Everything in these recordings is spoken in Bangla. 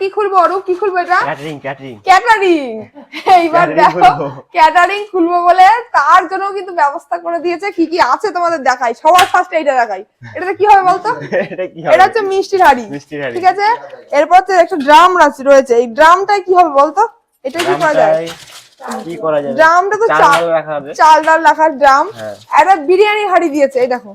কি খুলবো অরূপ? কি খুলবো এটা? ক্যাটারিং ক্যাটারিং ক্যাটারিং এইবার দেখো ক্যাটারিং খুলবো বলে তার জন্য কিন্তু ব্যবস্থা করে দিয়েছে। কি কি আছে তোমাদের দেখাই? সবার ফার্স্ট এইটা দেখাই। এটাতে কি হবে বলতো? এটা কি এটা হচ্ছে মিষ্টির হাড়ি। ঠিক আছে? এরপর তো একটা ড্রাম রয়েছে। এই ড্রামটাই কি হবে বলতো? এটা কি করা যায়? কি করা যাবে? ড্রামটা তো চাল চাল ডাল রাখা হবে। চাল ডাল রাখার ড্রাম। হ্যাঁ। একটা বিরিয়ানি হাড়ি দিয়েছে এই দেখো।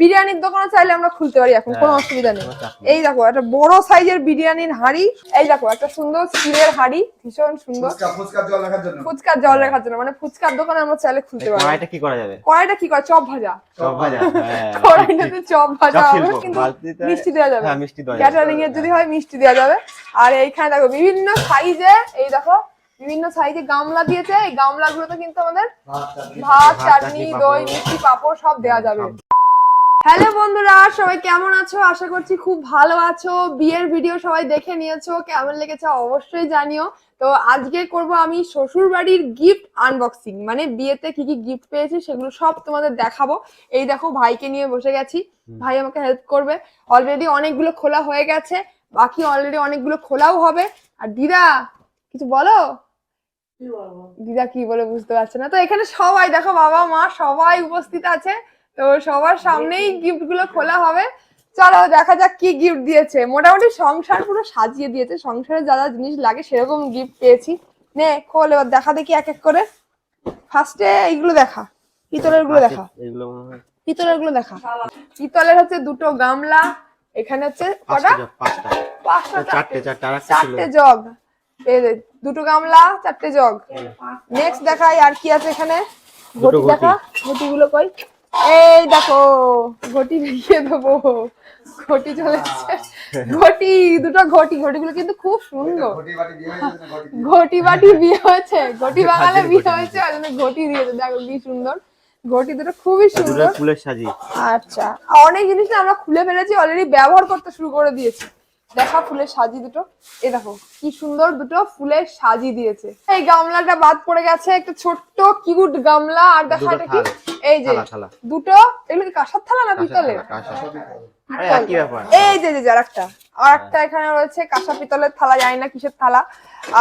বিরিয়ানির দোকানে চাইলে আমরা খুলতে পারি এখন কোনো হ্যাঁ, অসুবিধা নেই। এই দেখো একটা বড় সাইজের বিরিয়ানির হাড়ি এই দেখো একটা সুন্দর স্টিলের হাড়ি ভীষণ সুন্দর। ফুচকার জল রাখার জন্য। ফুচকার জল রাখার জন্য মানে ফুচকার দোকানে আমরা চাইলে খুলতে পারি। কড়াইটা কি করা যাবে? কড়াইটা কি করে চপ ভাজা। চপ ভাজা হ্যাঁ কড়াইটাতে চপ ভাজা হবে কিন্তু মিষ্টি দেওয়া যাবে। হ্যাঁ, মিষ্টি দেওয়া যাবে। ক্যাটারিং এর যদি হয় মিষ্টি দেওয়া যাবে। আর এইখানে দেখো বিভিন্ন সাইজে এই দেখো বিভিন্ন সাইজে গামলা দিয়েছে। এই গামলাগুলোতে কিন্তু আমাদের ভাত চাটনি, দই মিষ্টি পাঁপড় সব দেওয়া যাবে। হ্যালো বন্ধুরা সবাই কেমন আছো? আশা করছি খুব ভালো আছো। বিয়ের ভিডিও সবাই দেখে নিয়েছো কেমন লেগেছে অবশ্যই জানিও। তো আজকে করব আমি শ্বশুর বাড়ির গিফট আনবক্সিং মানে বিয়েতে কি কি গিফট পেয়েছি সেগুলো সব তোমাদের দেখাবো। এই দেখো ভাইকে নিয়ে বসে গেছি। ভাই আমাকে হেল্প করবে। অলরেডি অনেকগুলো খোলা হয়ে গেছে বাকি অলরেডি অনেকগুলো খোলাও হবে। আর দিদা কিছু বলো? দিদা কি বলে বুঝতে পারছে না। তো এখানে সবাই দেখো বাবা মা সবাই উপস্থিত আছে। তো সবার সামনেই গিফটগুলো খোলা হবে। চলো দেখা যাক কি গিফট দিয়েছে। মোটামুটি সংসার পুরো সাজিয়ে দিয়েছে। সংসারে যা যা জিনিস লাগে সেরকম গিফট পেয়েছি। নে খোল এবার দেখা দেখি এক এক করে। ফার্স্টে এইগুলো দেখা। পিতলেরগুলো দেখা। মনে হয়। পিতলেরগুলো দেখা। পিতলের হচ্ছে দুটো গামলা। এখানে হচ্ছে কটা? পাঁচটা। পাঁচটা চারটে জগ। এই দুটো গামলা চারটে জগ। নেক্সট দেখাই আর কি আছে এখানে। ঘটি দেখা। ঘটি গুলো কই? এই দেখো ঘটি দেখিয়ে দেবো। ঘটি চলে এসেছে ঘটি দুটো ঘটি। ঘটিগুলো কিন্তু খুব সুন্দর। ঘটি বাটি দিয়ে দিয়ে? বিয়ে হয়েছে। ঘটি বাঙালে বিয়ে হয়েছে ওই জন্য ঘটি দিয়েছে। দেখো কি সুন্দর। ঘটি দুটো খুবই সুন্দর। ফুলের সাজি। আচ্ছা। আর অনেক জিনিস আমরা খুলে ফেলেছি অলরেডি ব্যবহার করতে শুরু করে দিয়েছি। দেখা ফুলের সাজি দুটো। এই দেখো কি সুন্দর দুটো ফুলের সাজি দিয়েছে। এই গামলাটা বাদ পড়ে গেছে একটা ছোট্ট কিউট গামলা আর দেখা এটা কি? এই যে। দুটো এগুলো কি কাঁসার থালা না পিতলের। আরে, এই যে যে যে আরেকটা। আর একটা এখানে রয়েছে কাঁসা পিতলের থালা জানি না কিসের থালা।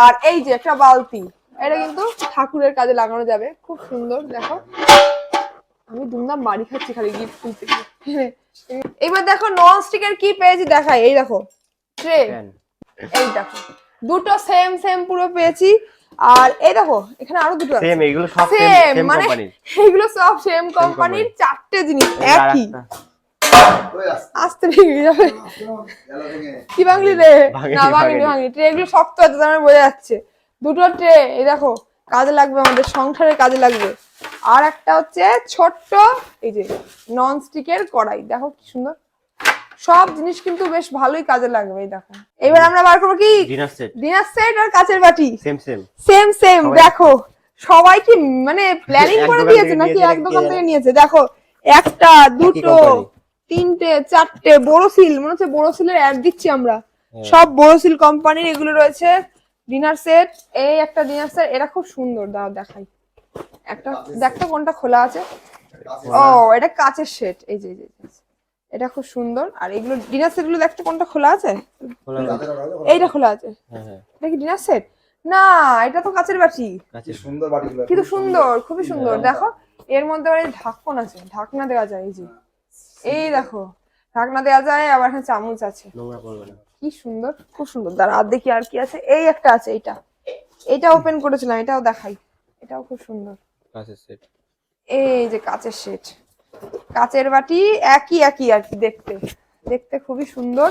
আর এই যে একটা বালতি। এটা কিন্তু ঠাকুরের কাজে লাগানো যাবে। খুব সুন্দর দেখো। আমি দুমদাম বাড়ি খাচ্ছি খালি গিফট। এবার দেখো নন স্টিকের কি পেয়েছি দেখাই। এই দেখো ট্রে এই দেখো দুটো সেম সেম পুরো পেয়েছি। আর এই দেখো এখানে আরও দুটো সেম এগুলো সব সেম মানে কোম্পানির এগুলো সব সেম কোম্পানির চারটে জিনিস একই। ওই আসতে আসতে ভেঙে যাবে। কি বাংলি রে? না। ট্রে এগুলো শক্ত আছে তার মানে বোঝা যাচ্ছে। দুটো ট্রে এই দেখো কাজে লাগবে আমাদের সংসারে কাজে লাগবে। আর একটা হচ্ছে ছোট্ট এই যে নন স্টিকের কড়াই। দেখো কি সুন্দর। সব জিনিস কিন্তু বেশ ভালোই কাজে লাগবে এই দেখো। এবার আমরা বার করব কি? ডিনার সেট ডিনার সেট আর কাচের বাটি। সেম সেম সেম সেম দেখো। সবাই কি মানে প্ল্যানিং করে দিয়েছে নাকি এক দোকান থেকে নিয়েছে? দেখো একটা দুটো তিনটে চারটে বড়শিল মনে হচ্ছে বড়শিলের অ্যাড দিচ্ছি আমরা। হ্যাঁ। সব বোরোসিল কোম্পানির এগুলো রয়েছে। ডিনার সেট এই একটা ডিনার সেট এটা খুব সুন্দর দাও দেখাই। একটা দেখতো কোনটা খোলা আছে। ও এটা কাচের সেট এই যে এই যে, এই যে। এটা খুব সুন্দর। আর এগুলো ডিনার সেটগুলো দেখতে কোনটা খোলা আছে? এইটা খোলা আছে। হ্যাঁ হ্যাঁ। এটা কি ডিনার সেট? না এটা তো কাচের বাটি। সুন্দর বাটিগুলো কিন্তু সুন্দর খুবই সুন্দর। দেখো এর মধ্যে আবার ঢাকন আছে। ঢাকনা দেওয়া যায় এই যে। এই দেখো ঢাকনা দেওয়া যায় আবার এখানে চামচ আছে। কি সুন্দর খুব সুন্দর। দাঁড়া আর দেখি আর কি আছে। এই একটা আছে এইটা। এটা ওপেন করেছিলাম এটাও দেখাই। এটাও খুব সুন্দর। সেট। এই যে কাচের সেট। কাচের বাটি একই একই আর কি দেখতে। দেখতে খুবই সুন্দর।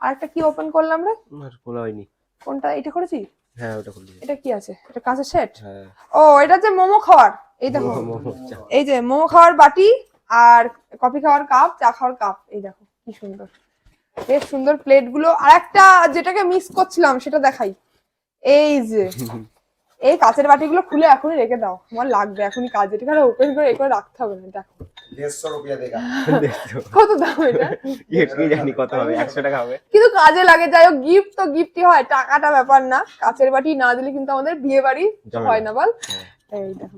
আর একটা কি ওপেন করলাম রে? আর খোলা হয়নি। কোনটা? এটা করেছি? হ্যাঁ ওটা খুলে এটা কি আছে? এটা কাচের সেট হ্যাঁ। ও এটা যে মোমো খাওয়ার। এই দেখো। এই যে মোমো খাওয়ার বাটি আর কফি খাওয়ার কাপ চা খাওয়ার কাপ এই দেখো কি সুন্দর। বেশ সুন্দর প্লেটগুলো। আর একটা যেটাকে মিস করছিলাম সেটা দেখাই। এই যে এই কাঁচের বাটিগুলো খুলে এখনই রেখে দাও। আমার লাগবে এখনই কাজে। আছে ওপেন করে এ করে রাখতে হবে না দেখো। দেড়শো রুপিয়া দেখা কত দাম এটা? কি কি জানি কত হবে একশো টাকা হবে। কিন্তু কাজে লাগে যাই হোক গিফট তো গিফটই হয় টাকাটা ব্যাপার না। কাছের বাটি না দিলে কিন্তু আমাদের বিয়ে বাড়ি হয় না। না বল? এই দেখো।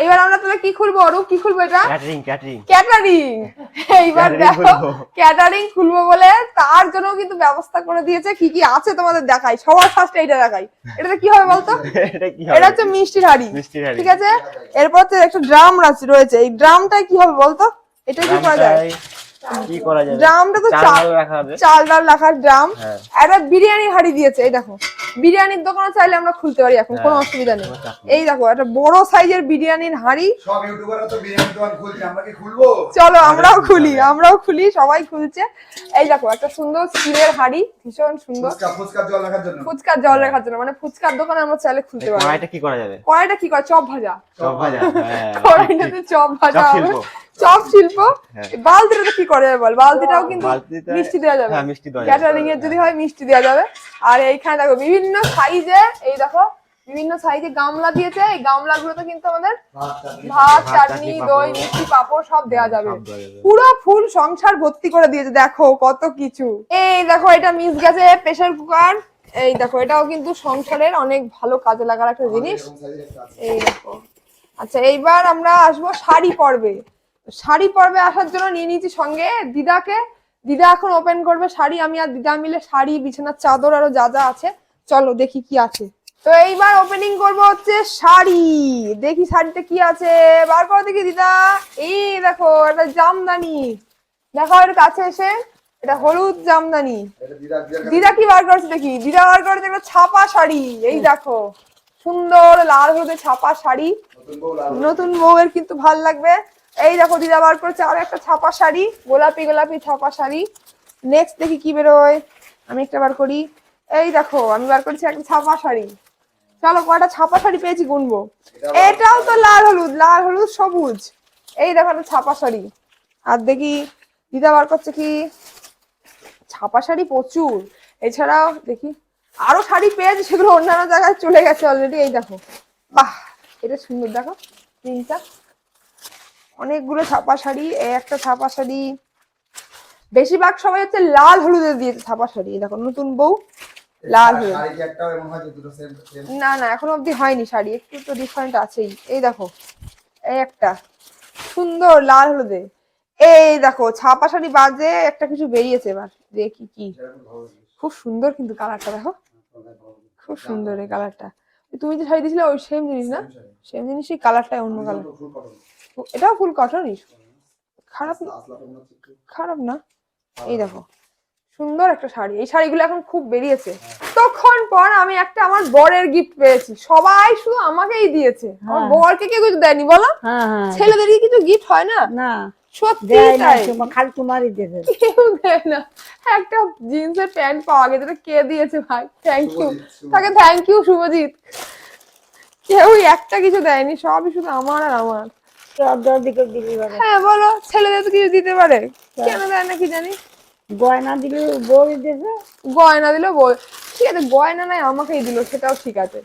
এইবার আমরা তাহলে কি খুলবো অরূপ? কি খুলবো এটা? ক্যাটারিং ক্যাটারিং ক্যাটারিং এইবার দেখো ক্যাটারিং খুলবো বলে তার জন্য কিন্তু ব্যবস্থা করে দিয়েছে। কি কি আছে তোমাদের দেখাই? সবার ফার্স্টে এইটা দেখাই। এটাতে কি হবে বলতো? এটা কি এটা হচ্ছে মিষ্টির হাড়ি। মিষ্টির হাঁড়ি। ঠিক আছে? এরপর তো একটা ড্রাম রয়েছে। এই ড্রামটা কি হবে বলতো? এটা কি করা যায়? কি করা যাবে? ড্রামটা তো চাল চাল ডাল রাখা হবে। চাল ডাল রাখার ড্রাম। হ্যাঁ। একটা বিরিয়ানি হাড়ি দিয়েছে এই দেখো। বিরিয়ানির দোকানে চাইলে আমরা খুলতে পারি এখন কোনো হ্যাঁ, অসুবিধা নেই। চাপ। এই দেখো একটা বড় সাইজের বিরিয়ানির হাড়ি। সব ইউটিউবাররা তো বিরিয়ানি দোকান খুলছে আমরা কি খুলবো? চলো আমরাও খুলি আমরাও খুলি সবাই খুলছে। এই দেখো একটা সুন্দর স্টিলের হাড়ি ভীষণ সুন্দর। ফুচকা জল রাখার জন্য। ফুচকার জল রাখার জন্য মানে ফুচকার দোকানে আমরা চাইলে খুলতে পারি। কড়াইটা কি করা যাবে? কড়াইটা কি করে? চপ ভাজা। সব ভাজা হ্যাঁ। কড়াইটাতে চপ ভাজা হবে। চপ শিল্প? হ্যাঁ। এই বালতিটাতে কি করা যাবে বল? বালতিটাও কিন্তু মিষ্টি দেওয়া যাবে। হ্যাঁ, মিষ্টি দেওয়া যাবে। ক্যাটারিং এর যদি হয় মিষ্টি দেওয়া যাবে। আর এইখানে দেখো বিভিন্ন সাইজে এই দেখো বিভিন্ন সাইজে গামলা দিয়েছে। এই গামলাগুলোতে কিন্তু আমাদের ভাত চাটনি। দই মিষ্টি পাঁপড় সব দেওয়া যাবে। পুরো ফুল সংসার ভর্তি করে দিয়েছে। দেখো কত কিছু। এই দেখো এটা মিস গেছে প্রেসার কুকার এই দেখো এটাও কিন্তু সংসারের অনেক ভালো কাজে লাগার একটা জিনিস। এই দেখো। আচ্ছা এইবার আমরা আসব শাড়ি পর্বে। শাড়ি পর্বে আসার জন্য নিয়ে নিয়েছি সঙ্গে। দিদাকে দিদা এখন ওপেন করবে শাড়ি আমি আর দিদা মিলে শাড়ি বিছানার চাদর আরও যা যা আছে চলো দেখি কি আছে। তো এইবার ওপেনিং করব হচ্ছে শাড়ি। দেখি শাড়িতে কি আছে। বার করো দেখি দিদা। এই দেখো এটা জামদানি। দেখো এর কাছে এসে এটা হলুদ জামদানি। দিদা কি বার করছে দেখি? দিদা বার করেছে একটা ছাপা শাড়ি। এই দেখো সুন্দর লাল হলুদে ছাপা শাড়ি। নতুন বউয়ের কিন্তু ভালো লাগবে। এই দেখো দিদা বার করেছে আর একটা ছাপা শাড়ি গোলাপি গোলাপি ছাপা শাড়ি। নেক্সট দেখি কি বেরোয়। আমি একটা বার করি। এই দেখো আমি বার করেছি একটা ছাপা শাড়ি। চলো কয়টা ছাপা শাড়ি পেয়েছি গুনবো। এটাও তো লাল হলুদ লাল হলুদ সবুজ। এই দেখো একটা ছাপা শাড়ি। আর দেখি দিদা বার করছে কি? ছাপা শাড়ি প্রচুর। এছাড়াও দেখি আরও শাড়ি পেয়েছে সেগুলো অন্যান্য জায়গায় চলে গেছে অলরেডি এই দেখো। বাহ এটা সুন্দর দেখো প্রিন্টটা অনেকগুলো ছাপা শাড়ি এই একটা ছাপা শাড়ি বেশিরভাগ সবাই হচ্ছে লাল হলুদে দিয়েছে ছাপা শাড়ি। দেখো নতুন বউ লাল হলুদ। না না এখনও অবধি হয়নি শাড়ি একটু তো ডিফারেন্ট আছেই। এই দেখো এই একটা সুন্দর লাল হলুদে। এই দেখো ছাপা শাড়ি বাজে একটা কিছু বেরিয়েছে এবার দেখি কি। খুব সুন্দর কিন্তু কালারটা দেখো। খুব সুন্দর এই কালারটা। তুমি যে শাড়ি দিয়েছিলে ওই সেম জিনিস না। সেম জিনিসই কালারটাই অন্য কালার। এটাও ফুল কটনই খারাপ একটু খারাপ না? এই দেখো সুন্দর একটা শাড়ি। এই শাড়িগুলো এখন খুব বেরিয়েছে। তখন পর আমি একটা আমার বরের গিফট পেয়েছি। সবাই শুধু আমাকেই দিয়েছে। আমার হ্যাঁ। বরকে কেউ কিছু দেয়নি বলো? হ্যাঁ হ্যাঁ। ছেলেদেরকে কিছু গিফট হয় না? না। সত্যি দেয় না তাই। খালি তোমারই দেবে কেউ দেয় না। একটা জিন্সের প্যান্ট পাওয়া গেছে। এটা কে দিয়েছে ভাই? Thank you. তাকে থ্যাংক ইউ শুভজিৎ। কেউ একটা কিছু দেয়নি। সবই শুধু আমার আর আমার। হ্যাঁ বলো ছেলেদের তো কিছু দিতে পারে? কেন দেয় না কি জানি? গয়না দিলে গয়না দিলো বল ঠিক আছে গয়না নাই আমাকেই দিল সেটাও ঠিক আছে।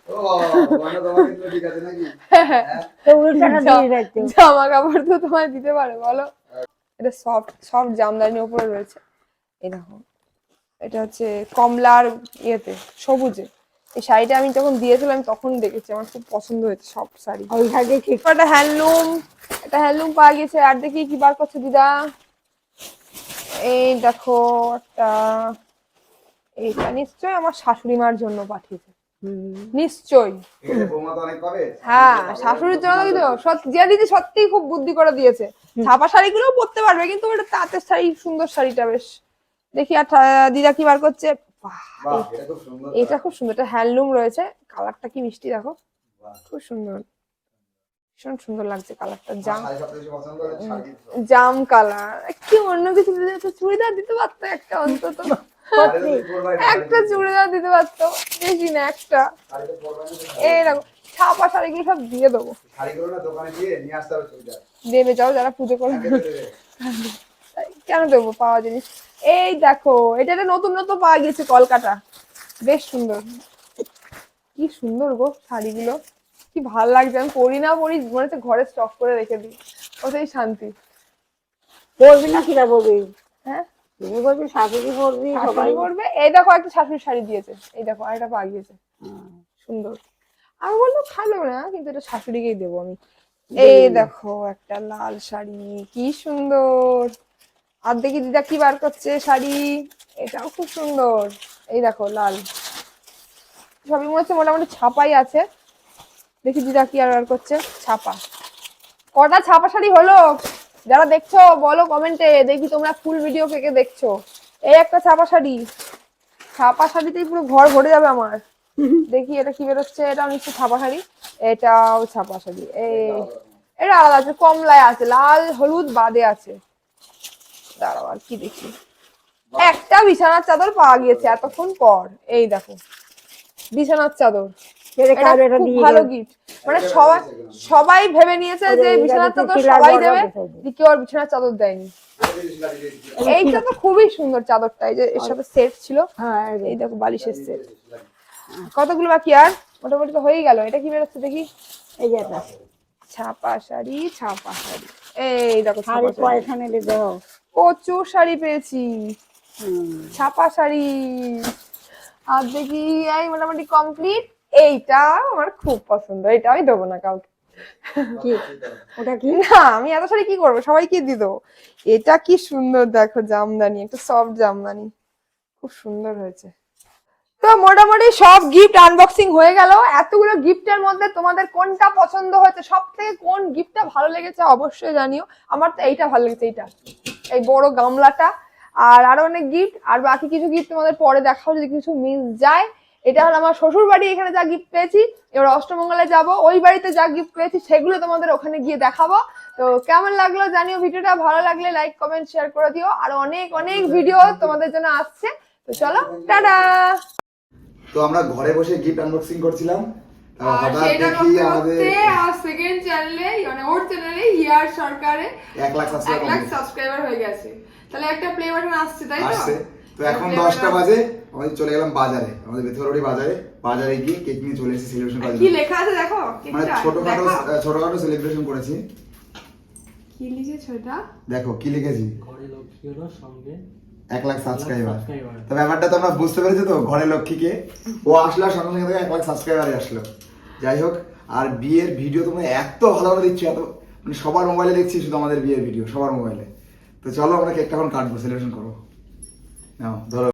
জামা কাপড় তো তোমায় দিতে পারে বলো। এটা সফট সফট জামদানির উপরে রয়েছে। এই দেখো এটা হচ্ছে কমলার ইয়েতে সবুজে। এই শাড়িটা আমি যখন দিয়েছিলাম তখন দেখেছি আমার খুব পছন্দ হয়েছে সব শাড়ি। ওই ঠিক একটা হ্যান্ডলুম একটা হ্যান্ডলুম পাওয়া গেছে। আর দেখি কি বার করছে দিদা। এই দেখো একটা এইটা নিশ্চয়ই আমার শাশুড়ি মার জন্য পাঠিয়েছে। হুম। নিশ্চয়ই। ঠিক আছে বৌমা তো অনেক পাবে হ্যাঁ শাশুড়ির জন্য কিন্তু সত্যি যে দিদি সত্যিই খুব বুদ্ধি করে দিয়েছে। ছাপা শাড়িগুলোও পরতে পারবে কিন্তু ওটা তাঁতের শাড়ি সুন্দর শাড়িটা বেশ। দেখি আর দিদা কি বার করছে? এটা খুব সুন্দর এটা খুব সুন্দর এটা হ্যান্ডলুম রয়েছে কালারটা কি মিষ্টি দেখো। খুব সুন্দর। ভীষণ সুন্দর লাগছে কালারটা জাম করে জাম কালার। কি অন্য কিছু দিতে তো চুড়িদার দিতে পারতো একটা অন্তত। একটা চুড়িদার দিতে পারতো বেশি না একটা। এইরকম ছাপা শাড়িগুলো সব দিয়ে দেবো। দেবে যাও যারা পুজো দেবে। কেন দেবো পাওয়া জিনিস? এই দেখো এটা একটা নতুন নতুন পাওয়া গেছে কলকাতা। বেশ সুন্দর। কি সুন্দর গো শাড়িগুলো। কি ভালো লাগছে। আমি পরি না পরি মনে হচ্ছে ঘরে স্টক করে রেখে দিই। ওটাই শান্তি? পড়বি না কিরা বলবি? হ্যাঁ? তুমি বলবি শাশুড়ি পড়বি সবাই করবে এই দেখো একটা শাশুড়ি শাড়ি দিয়েছে। এই দেখো আরেকটা পাওয়া গিয়েছে। সুন্দর। আমি বললাম খাবে না কিন্তু এটা শাশুড়িকেই দেবো আমি। এই দেখো একটা লাল শাড়ি কি সুন্দর। আর দেখি দিদা কি বার করছে শাড়ি? এটাও খুব সুন্দর। এই দেখো, লাল। সবই মনে হচ্ছে মোটামুটি ছাপাই আছে। দেখি দিদা কি আর করছে। ছাপা। কটা ছাপা শাড়ি হলো? যারা দেখছ, বলো কমেন্টে। দেখি তোমরা ফুল ভিডিও কে কে দেখছ। এই একটা ছাপা শাড়ি। ছাপা শাড়িতেই পুরো ঘর ভরে যাবে আমার। দেখি এটা কি বেরোচ্ছে। এটাও নিশ্চয় ছাপা শাড়ি। এটাও ছাপা শাড়ি। এই, এটা আলাদা আছে, কমলায় আছে। লাল, হলুদ, বাদে আছে। দাঁড়াও আর কি দেখি? একটা বিছানার চাদর পাওয়া গিয়েছে এতক্ষণ পর। এই দেখো বিছানার চাদর। ভালো গিফট মানে সবাই সবাই ভেবে নিয়েছে যে বিছানার চাদর সবাই দেবে কেউ আর বিছানার চাদর দেয়নি। এইটা তো খুবই সুন্দর চাদরটা এই যে এর সাথে সেট ছিল। হ্যাঁ এই দেখো বালিশের সেট কতগুলো বাকি আর? মোটামুটি তো হয়েই গেল। এটা কি বেরোচ্ছে দেখি? এই যে ছাপা শাড়ি ছাপা শাড়ি এই দেখো শাড়ি কয়খানে দেবো প্রচুর শাড়ি পেয়েছি। ছাপা শাড়ি আর দেখি এই মোটামুটি কমপ্লিট এইটা আমার খুব পছন্দ এটা আমি দেবো না কাউকে। ওটা কি? না আমি এত শাড়ি কি করব? সবাইকে দিয়ে দেবো। এটা কি সুন্দর দেখো জামদানি একটা সফট জামদানি। খুব সুন্দর হয়েছে। তো মোটামুটি সব গিফট আনবক্সিং হয়ে গেল। এতগুলো গিফটের মধ্যে তোমাদের কোনটা পছন্দ হয়েছে সব থেকে কোন গিফটটা ভালো লেগেছে অবশ্যই জানিও। আমার তো এইটা ভালো লেগেছে এইটা। এই বড় গামলাটা। আর আরও অনেক গিফট আর বাকি কিছু গিফট তোমাদের পরে দেখাও যদি কিছু মিস যায়। এটা হলো আমার শ্বশুর বাড়ি এখানে যা গিফট পেয়েছি। এবার অষ্টমঙ্গলে যাব ওই বাড়িতে যা গিফট পেয়েছি সেগুলো তোমাদের ওখানে গিয়ে দেখাবো। তো কেমন লাগল জানিও ভিডিওটা ভালো লাগলে লাইক কমেন্ট শেয়ার করে দিও। আর অনেক অনেক ভিডিও তোমাদের জন্য আসছে। তো চলো টাটা! তো আমরা ঘরে বসে গিফট আনবক্সিং করছিলাম। হঠাৎ দেখি আমাদের আর সেকেন্ড চ্যানেলে মানে ওর চ্যানেলে হিয়ার সরকারে এক লাখ এক সাবস্ক্রাইবার লাখ সাবস্ক্রাইবার হয়ে গেছে। তাহলে একটা প্লে বাটন আসছে তাই তো? তো এখন Play দশটা button বাজে আমাদের চলে গেলাম বাজারে আমাদের বেথরবাড়ি বাজারে। বাজারে গিয়ে কেক নিয়ে চলে এসেছি সেলিব্রেশন করার কি লেখা আছে দেখো মানে ছোটখাটো ছোটখাটো সেলিব্রেশন করেছি। কি লিখেছো এটা দেখো কি লিখেছি? ঘরে লক্ষ্মী হলো সঙ্গে এক লাখ সাবস্ক্রাইবার সাবস্ক্রাইবার তো ব্যাপারটা তোমরা বুঝতে পেরেছ তো ঘরে লক্ষ্মীকে। ও আসলো সঙ্গে সঙ্গে এক লাখ সাবস্ক্রাইবারই আসলো। যাই হোক আর বিয়ের ভিডিও তোমরা এত ভালো ভালো দিচ্ছ এত মানে সবার মোবাইলে দেখছি শুধু আমাদের বিয়ের ভিডিও সবার মোবাইলে তো চলো আমরা কেকটা এখন কাটবো সেলিব্রেশন করব। নাও ধরো।